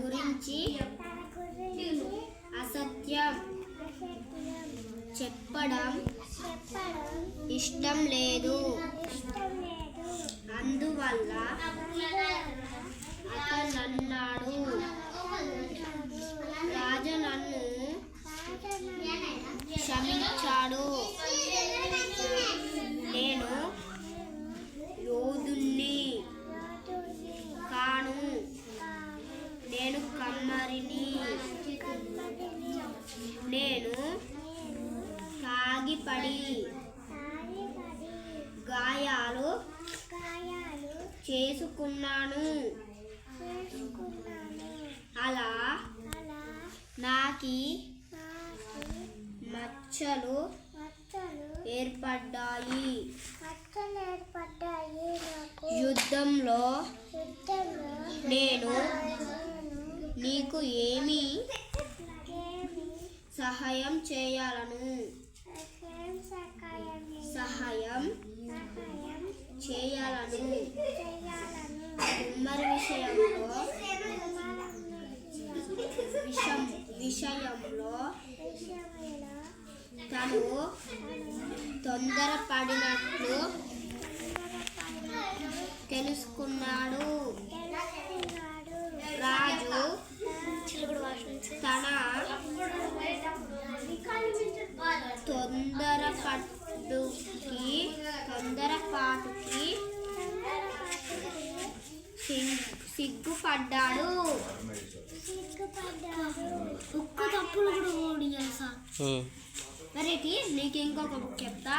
గురించి అసత్యం చెప్పడం ఇష్టం లేదు ఇష్టం లేదు. అందువల్ల అతనన్నాడు. రాజు నన్ను క్షమించాడు. కమ్మరిని నేను తాగిపడి గాయాలు చేసుకున్నాను. అలా నాకి మచ్చలు ఏర్పడ్డాయి. యుద్ధంలో నేను నీకు ఏమి సహాయం చేయాలను? సహాయం చేయాలను? కుమ్మరి విషయంలో? విషం విషయంలో? తను తొందరపడినట్లు తెలుసుకున్నాడు. సిగ్గుపడ్డాడు. ఉక్కు తప్పులు కూడా ఓడియాలి సార్. మరేటి నీకు ఇంకొక బుక్ చెప్తా.